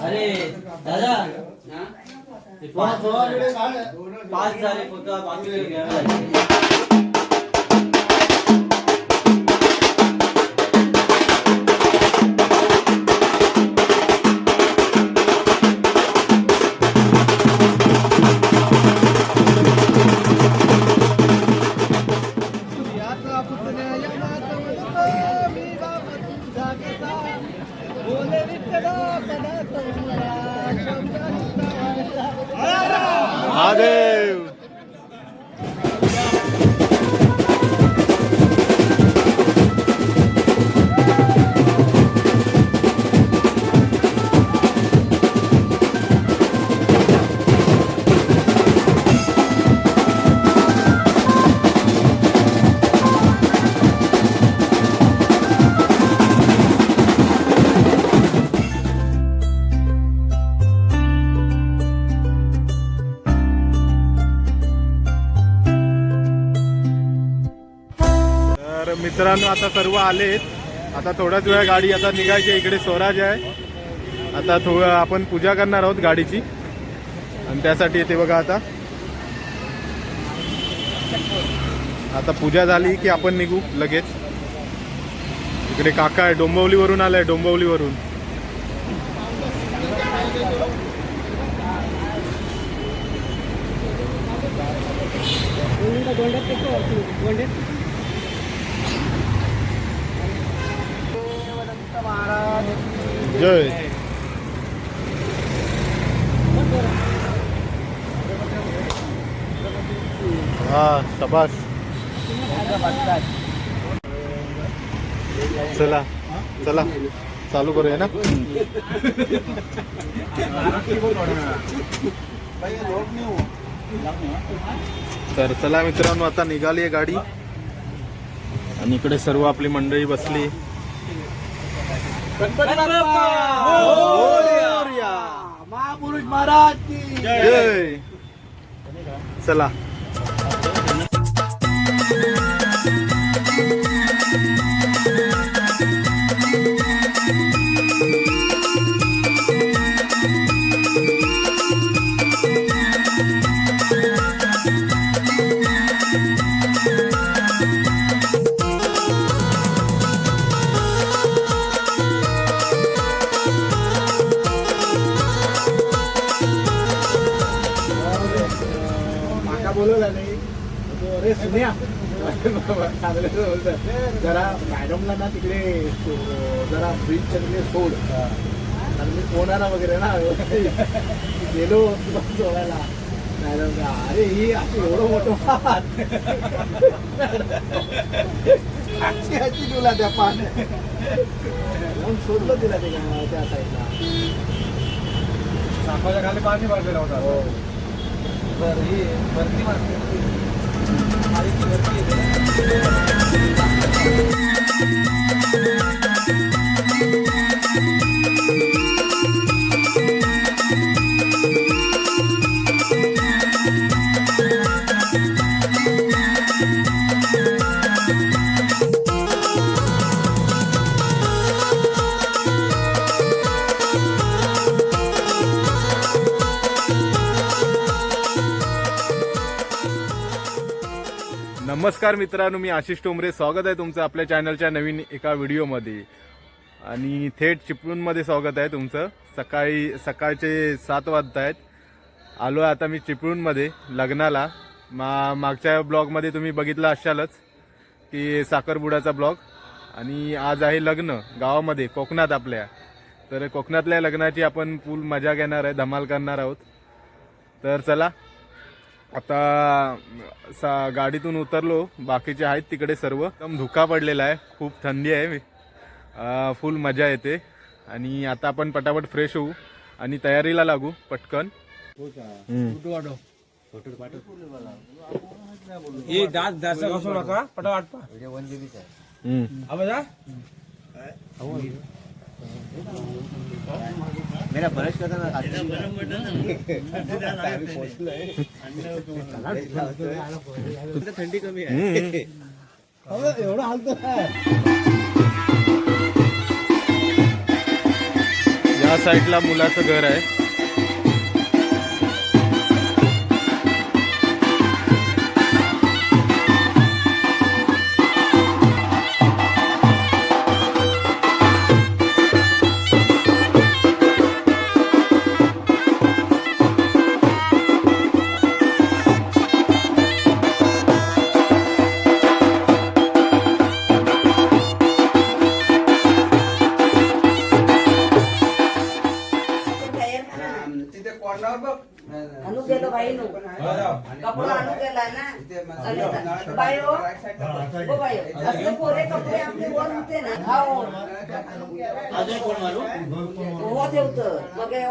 अरे दादा पाच पाच झाले फक्त बाकी आता सर्व आलेत. आता थोड्याच वेळा गाडी आता निघायची आहे. इकडे स्वराज आहे. आता थोडं आपण पूजा करणार आहोत गाडीची. आणि त्यासाठी येते बघा आता. आता पूजा झाली की आपण निघू लगेच. इकडे काका आहे. डोंबवलीवरून आलाय. डोंबिवलीवरून. जय. हा शबाश चला चला. चालू करूया ना? तर चला मित्रांनो आता निघाली आहे गाडी. आणि इकडे सर्व आपली मंडळी बसली. महापुरुष महाराज चला. जरा मॅडमला ना तिकडे जरा ब्रिजच्या तिकडे सोड. कारण मी पोहणारा वगैरे ना गेलो सोडायला. मॅडम का, अरे ही अशी एवढं मोठं पान. अशी तुला त्या पान म्हणून सोडलं तिला ते त्या साईडला सापाच्या खाली पाणी भरलेला होता. हो. बरं ही भरती मारते. आईची भरती नमस्कार मित्रांनो मी आशिष टोमरे स्वागत आहे तुमचं आपल्या चॅनलच्या नवीन एका व्हिडिओमध्ये. आणि थेट चिपळूणमध्ये स्वागत आहे तुमचं. सकाळी सकाळचे सात वाजत आहेत. आलो आहे आता मी चिपळूणमध्ये लग्नाला. मा मागच्या ब्लॉगमध्ये तुम्ही बघितलं असालच की साखरबुडाचा ब्लॉग. आणि आज आहे लग्न गावामध्ये कोकणात आपल्या. तर कोकणातल्या लग्नाची आपण पूल मजा घेणार आहे धमाल करणार आहोत. तर चला आता सा गाडीतून उतरलो. बाकीचे आहेत तिकडे सर्व. एकदम धुका पडलेला आहे. खूप थंडी आहे. फुल मजा येते. आणि आता आपण पटापट फ्रेश होऊ. आणि तयारीला लागू. पटकन. हम्म. मेरा बरस का था ना। थंडी कमी आहे एवढा हालतो या साईडला मुलाचं घर आहे.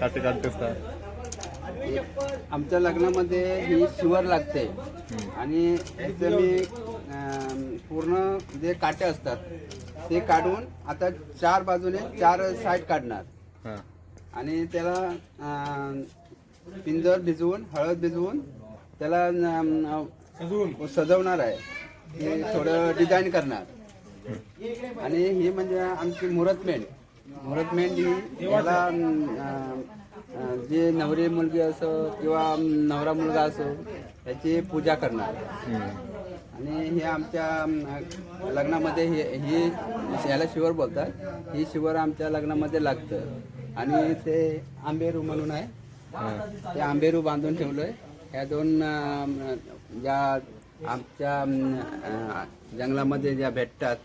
साठी काढतोस का आमच्या लग्नामध्ये ही शिवर लागते. आणि इथे मी अं, पूर्ण जे काटे असतात ते काढून आता चार बाजूने चार साईड काढणार. हा. आणि त्याला अं, पिंजर भिजवून हळद भिजवून त्याला अं, सजवणार आहे. ते थोडं डिझाईन करणार. आणि ही म्हणजे आमची मुहूर्तमेंढ मुहूर्त मेहंदी याला जे नवरी मुलगी असो किंवा नवरा मुलगा असो त्याची पूजा करणार. आणि हे आमच्या लग्नामध्ये हे ही याला शिवर बोलतात. ही शिवर आमच्या लग्नामध्ये लागतं. आणि ते आंबेरू म्हणून आहे. ते आंबेरू बांधून ठेवलं आहे ह्या दोन ज्या आमच्या जंगलामध्ये ज्या भेटतात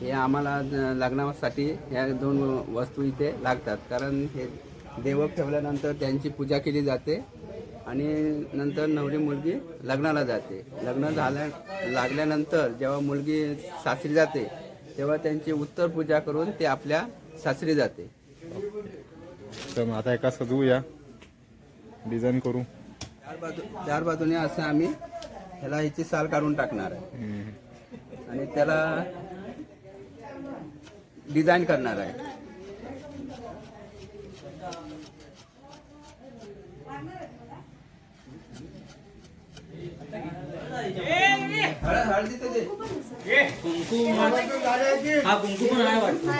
हे आम्हाला लग्नासाठी ह्या दोन वस्तू इथे लागतात. कारण हे देव ठेवल्यानंतर त्यांची पूजा केली जाते आणि नंतर नवरी मुलगी लग्नाला जाते. लग्न झाल्या लागल्यानंतर जेव्हा मुलगी सासरी जाते तेव्हा त्यांची उत्तर पूजा करून ते आपल्या सासरी जाते. तर मग आता एका सजवूया डिझाईन करू. चार बाजू चार बाजूने असं आम्ही ह्याला ह्याची साल काढून टाकणार आहे. आणि त्याला डिझाईन करणार आहे हळद- हळदीचं दे. कुंकू हा। कुंकू पण आहे वाटतं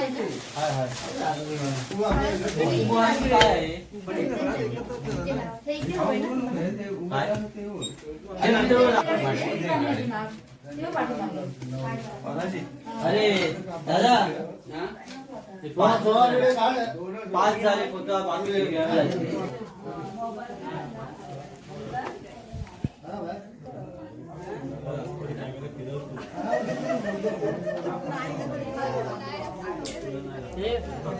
कुंकू आणि काय आहे काय? ते नंतर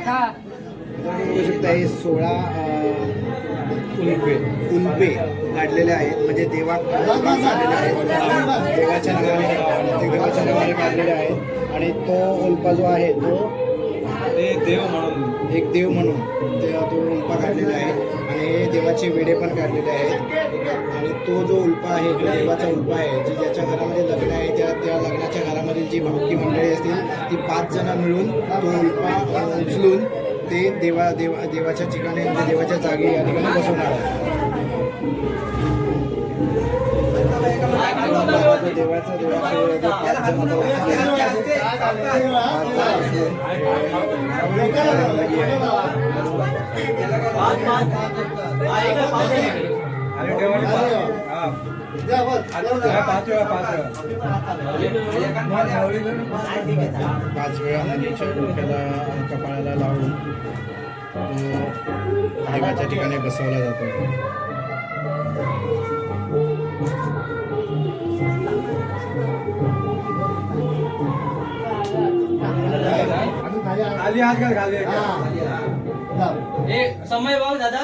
कोणाची? बघू शकता हे सोळा उल्पे काढलेले आहेत. म्हणजे देवा काढलेले आहेत देवाच्या नावाने प्रत्येक देवाच्या नावाने काढलेले आहेत. आणि तो उल्पा जो आहे तो देव म्हणून. एक देव म्हणून ते तो उल्पा काढलेला आहे. आणि देवाचे वेडे पण काढलेले आहेत. आणि तो जो उल्पा आहे तो देवाचा उल्पा आहे जी ज्याच्या घरामध्ये लग्न आहे त्या त्या लग्नाच्या घरामधील जी भावकी मंडळी असतील ती पाच जण मिळून तो उल्पा उचलून ते देवा देवा देवाच्या ठिकाणी म्हणजे देवाच्या जागी या ठिकाणी बसवणार आहे. देवाचं पाच वेळा पाच वेळा. पाच वेळा मुलीच्या डोक्याला कपाळाला लावून तो देवाच्या ठिकाणी बसवला जातो. खाली हात घाल खाली समय बघ दादा.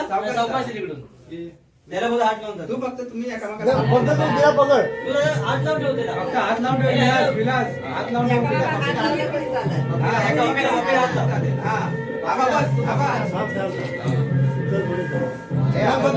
त्याला बघ हात लावून. तू फक्त तुम्ही एकामेकाला फक्त तू तिला पकड हात लावून ठेव त्याला. फक्त हात लावून ठेव विलास विलास हात लावून ठेव. हा, एका वाक्याला वाक्याला हात लाव. हा बाबा बस बाबा थांब, थांब, थांब. चल पुढे चल. या, बघ.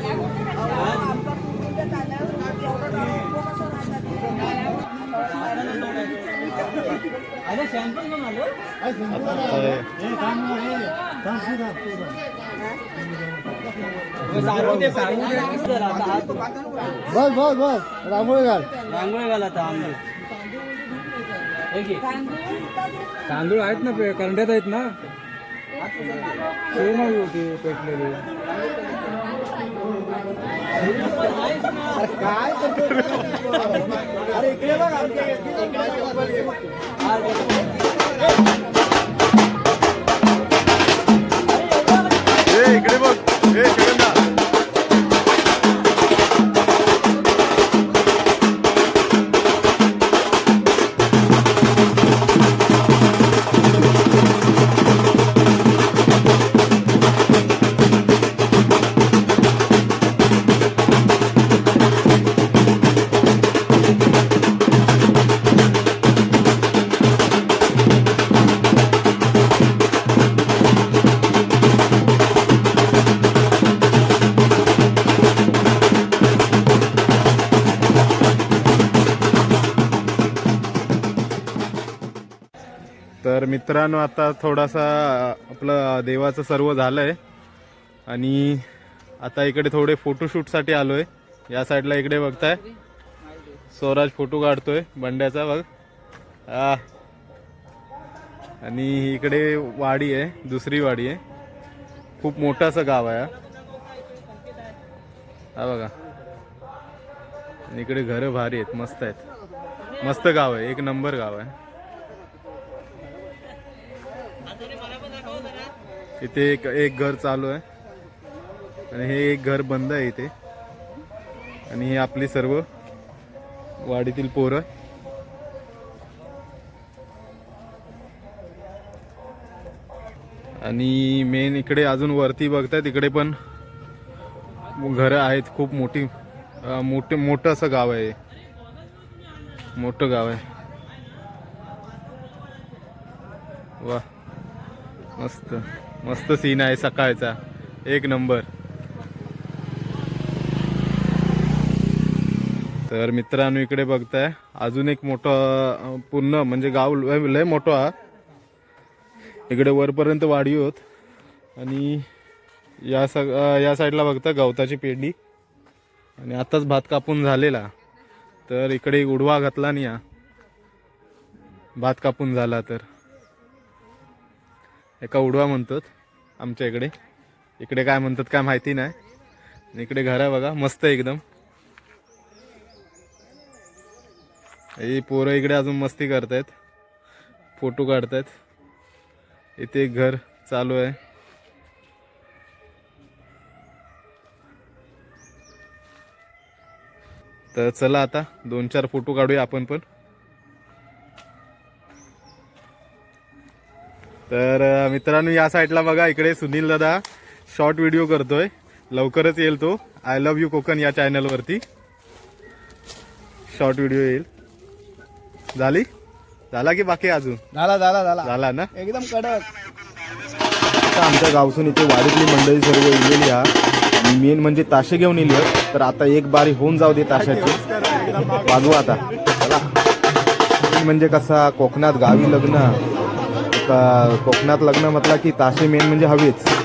बस बस बस. रांगोळी घाल. रांगोळी घाल आता घे. तांदूळ आहेत ना करंड्यात आहेत ना? ते नाही होते पेटलेले. काय? करतो अरे इकडे बघ आमच्या इकडे बघ. मित्रांनो आता थोडासा आपलं देवाचं सर्व झालंय. आणि आता इकडे थोडे फोटोशूटसाठी आलोय. या साईडला इकडे बघताय. स्वराज फोटो काढतोय बंड्याचा बघ. हा आणि इकडे वाडी आहे दुसरी वाडी आहे. खूप मोठासा गाव आहे हा. हा बघा. आणि इकडे घरं भारी आहेत मस्त आहेत. मस्त गाव आहे एक नंबर गाव आहे. इथे एक एक घर चालू आहे. आणि हे एक घर बंद आहे इथे. आणि ही आपली सर्व वाडीतील पोरं. आणि मेन इकडे अजून वरती बघताय तिकडे पण घरं आहेत खूप मोठी मोठे मोठं असं गाव आहे मोठं गाव आहे. वा मस्त. मस्त सीन आहे सकाळचा. एक नंबर तर मित्रांनो इकडे बघताय. अजून एक मोठं पूर्ण म्हणजे गाव लय मोठं हा. इकडे वरपर्यंत वाढी होत. आणि या सग या साईडला बघता गवताची पेंडी. आणि आताच भात कापून झालेला. तर इकडे उडवा घातला नाही हा भात कापून झाला तर. एका उडवा म्हणतात आमच्या इकडे. इकडे काय म्हणतात काय माहिती नाही. इकडे घर आहे बघा मस्त आहे एकदम. ही पोरं इकडे अजून मस्ती करतायत. फोटो काढतायत. इथे एक घर चालू आहे. तर चला आता दोन चार फोटो काढूया आपण पण. तर मित्रांनो या साईडला बघा इकडे सुनील दादा शॉर्ट व्हिडिओ करतोय. लवकरच येईल तो. आय लव्ह यू कोकण या चॅनलवरती शॉर्ट व्हिडिओ येईल. झाली? झाला की बाकी अजून? झाला झाला झाला. झाला ना? एकदम कडक. आता आमच्या गावसून इथे वाडीतली मंडळी सर्व इलेली हा आणि मेन म्हणजे ताशे घेऊन इली तर आता एक बारी होऊन जाऊ दे ताशाची. वाजू आता. म्हणजे कसा कोकणात गावी लग्न. कोकणात लग्न म्हटलं की ताशी मेन म्हणजे हवीच.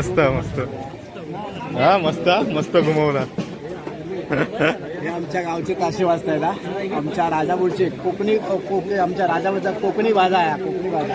मस्त मस्त. हा मस्त मस्त घुमवला. हे आमच्या गावचे ताशे वाजतायत ना आमच्या राजापूरचे कोकणी कोकणी आमच्या राजापूरचा कोकणी बाजा आहे कोकणी बाजा.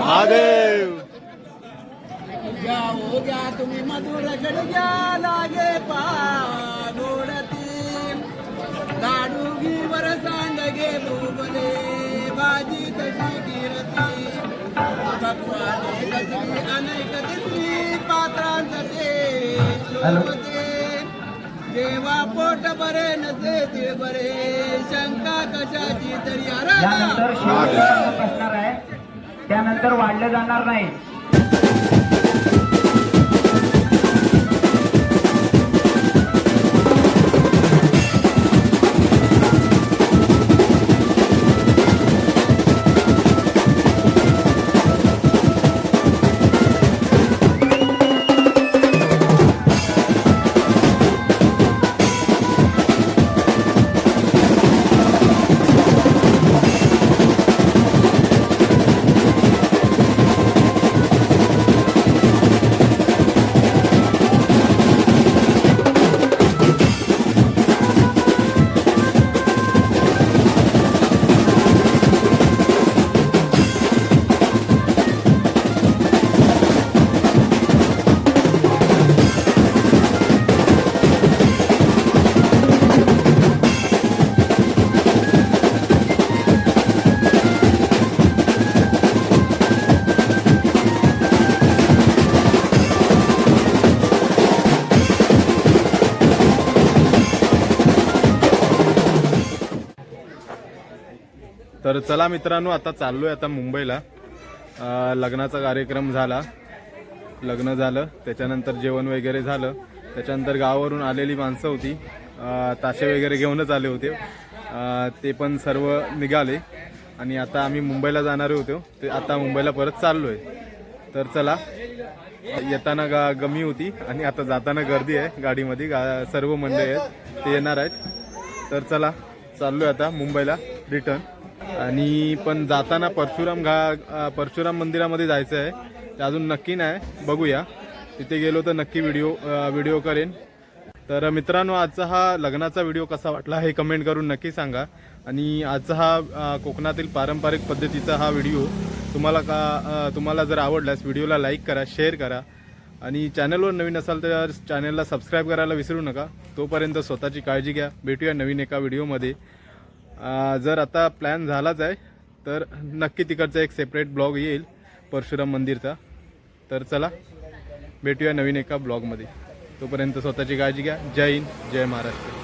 महादेव. घ्या हो घ्या तुम्ही मधुर घ्या लागे पागोडती लाडू घी वर सांडगे भोगले बाजी तशी गिरती. भगवाने गजरी अनेक दिसली पात्रांचे शोभते. जेव्हा पोट बरे नसे ते बरे शंका कशाची तरी त्यानंतर वाढलं जाणार नाही. तर चला मित्रांनो आता चाललोय आता मुंबईला. लग्नाचा कार्यक्रम झाला. लग्न झालं त्याच्यानंतर जेवण वगैरे झालं. त्याच्यानंतर गावावरून आलेली माणसं होती. ताशे वगैरे घेऊनच आले होते. ते पण सर्व निघाले. आणि आता आम्ही मुंबईला जाणारे होतो. ते आता मुंबईला परत चाललोय. तर चला येताना गा गमी होती. आणि आता जाताना गर्दी आहे गाडीमध्ये. गा सर्व मंडळी आहेत. ते येणार आहेत. तर चला चाललोय आता मुंबईला. रिटर्न. आणि पण जाताना परशुराम घा परशुराम मंदिरामध्ये जायचं आहे. ते अजून नक्की नाही. बघूया. तिथे गेलो तर नक्की व्हिडिओ व्हिडिओ करेन. तर मित्रांनो आजचा हा लग्नाचा व्हिडिओ कसा वाटला हे कमेंट करून नक्की सांगा. आणि आजचा हा कोकणातील पारंपरिक पद्धतीचा हा व्हिडिओ तुम्हाला का तुम्हाला जर आवडल्यास व्हिडिओला लाईक करा शेअर करा. आणि चॅनलवर नवीन असाल तर चॅनलला सबस्क्राईब करायला विसरू नका. तोपर्यंत स्वतःची काळजी घ्या. भेटूया नवीन एका व्हिडिओमध्ये जर आता प्लॅन झालाच आहे तर नक्की तिकडचा एक सेपरेट ब्लॉग येईल परशुराम मंदिरचा. तर चला भेटूया नवीन एका ब्लॉगमध्ये तोपर्यंत स्वतःची काळजी घ्या. जय हिंद जय महाराष्ट्र.